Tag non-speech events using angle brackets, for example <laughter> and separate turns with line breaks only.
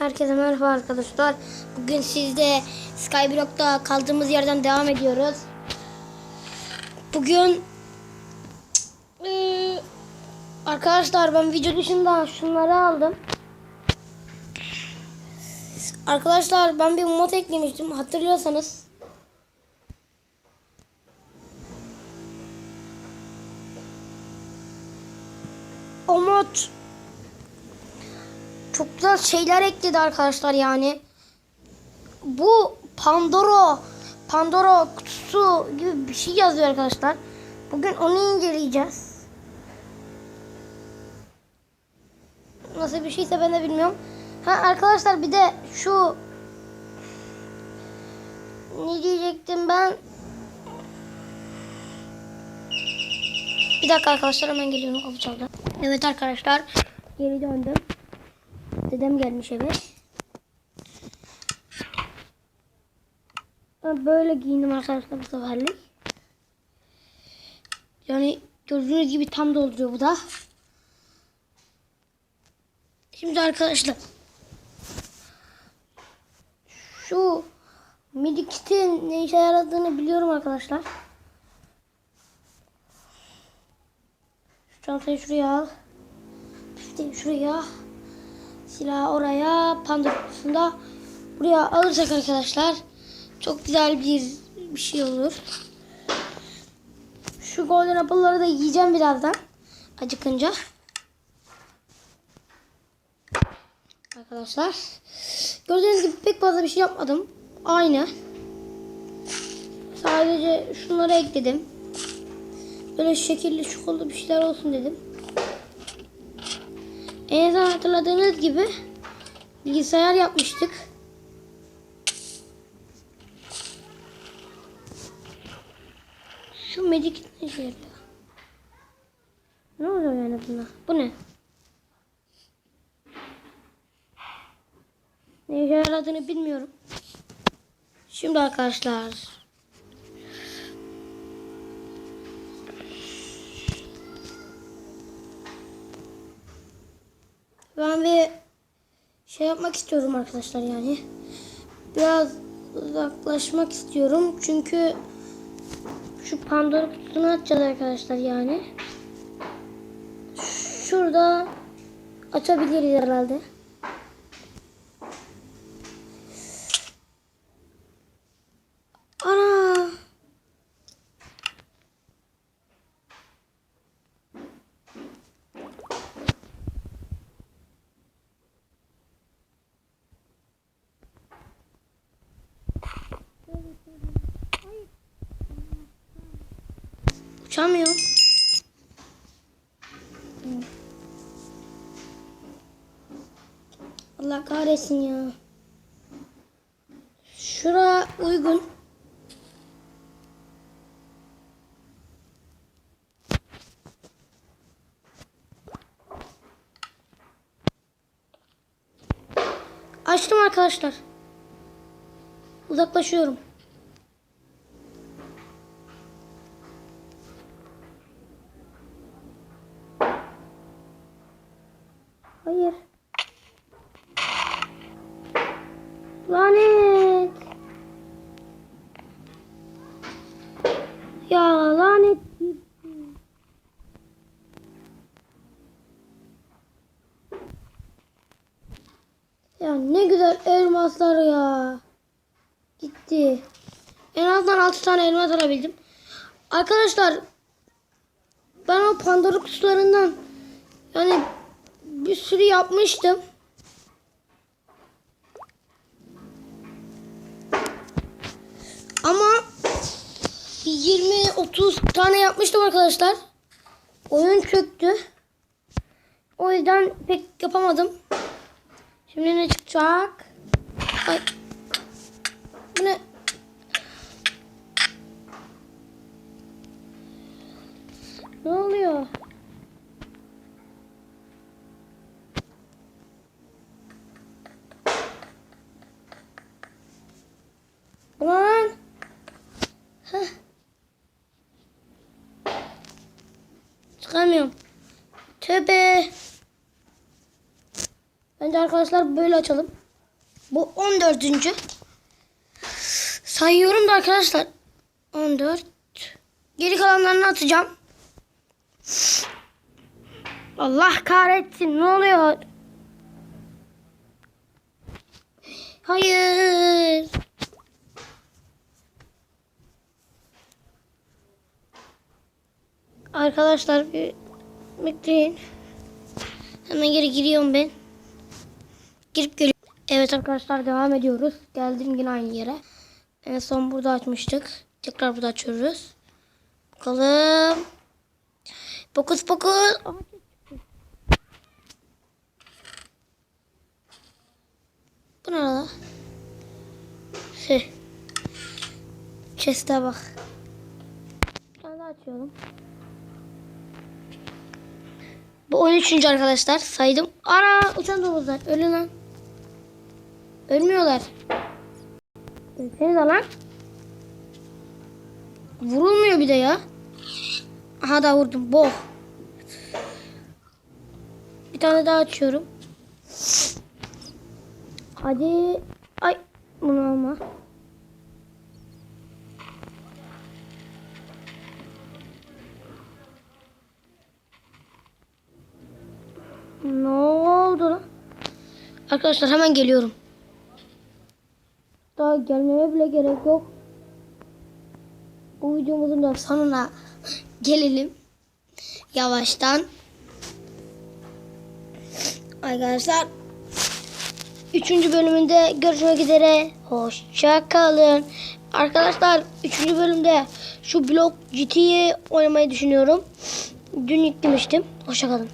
Herkese merhaba arkadaşlar. Bugün sizde Skyblock'ta kaldığımız yerden devam ediyoruz. Bugün eee, arkadaşlar ben video dışında şunları aldım. Arkadaşlar ben bir mod eklemiştim hatırlıyorsanız. O mod çok güzel şeyler ekledi arkadaşlar yani. Bu Pandora Pandora kutusu gibi bir şey yazıyor arkadaşlar. Bugün onu inceleyeceğiz. Nasıl bir şeyse ben de bilmiyorum. Ha arkadaşlar bir de şu ne diyecektim ben? Bir dakika arkadaşlar hemen geliyorum kapı çaldı. Evet arkadaşlar geri döndüm. Dedem gelmiş eve. Böyle giyindim arkadaşlar bu seferlik. Yani gördüğünüz gibi tam dolduruyor bu da. Şimdi arkadaşlar şu midi ne işe yaradığını biliyorum arkadaşlar. Şu çantayı şuraya al. Şuraya. Silahı oraya. Panda kutusunda buraya alırsak arkadaşlar çok güzel bir, bir şey olur. Şu golden apple'ları da yiyeceğim birazdan. Acıkınca. Arkadaşlar. Gördüğünüz gibi pek fazla bir şey yapmadım. Aynı. Sadece şunları ekledim. Böyle şekilli çikolata bir şeyler olsun dedim. En azından hatırladığınız gibi bilgisayar yapmıştık. Şu Magic ne yarıyor? Ne oluyor yani buna? Bu ne? Ne yaradığını bilmiyorum. Şimdi arkadaşlar Ben bir şey yapmak istiyorum arkadaşlar yani. Biraz uzaklaşmak istiyorum. Çünkü şu Pandora kutusunu açacağız arkadaşlar yani. Şurada açabiliriz herhalde. Uçamıyor. Allah kahretsin ya. Şura uygun. Açtım arkadaşlar. Uzaklaşıyorum. Hayır. Lanet. Ya lanet. Ya ne güzel elmaslar ya. Gitti. En azından 6 tane elmas alabildim. Arkadaşlar ben o Pandora kutularından yani bir sürü yapmıştım. Ama 20-30 tane yapmıştım arkadaşlar. Oyun çöktü. O yüzden pek yapamadım. Şimdi ne çıkacak? Ay. Bu ne? Ne oluyor? Çıkamıyorum. Tövbe. Bence arkadaşlar böyle açalım. Bu 14. Sayıyorum da arkadaşlar. 14. Geri kalanlarını atacağım. Allah kahretsin. Ne oluyor? Hayır. Arkadaşlar bir bekleyin. Hemen geri giriyorum ben. Girip geliyorum. Evet arkadaşlar devam ediyoruz. Geldim yine aynı yere. En son burada açmıştık. Tekrar burada açıyoruz. Bakalım. Fokus. Aa, Bu ne lan? Şey. Chest'e bak. Bir tane daha açıyorum. Bu 13. arkadaşlar. Saydım. Ana uçan domuzlar. Ölün lan. Ölmüyorlar. Ölseniz lan. Vurulmuyor bir de ya. Aha da vurdum. Boh. Bir tane daha açıyorum. Hadi. Ay. Arkadaşlar hemen geliyorum. Daha gelmeme bile gerek yok. Bu videomuzun da sonuna <laughs> gelelim. Yavaştan. Arkadaşlar. Üçüncü bölümünde görüşmek üzere. Hoşça kalın. Arkadaşlar üçüncü bölümde şu blok GT'yi oynamayı düşünüyorum. Dün yüklemiştim. Hoşça kalın.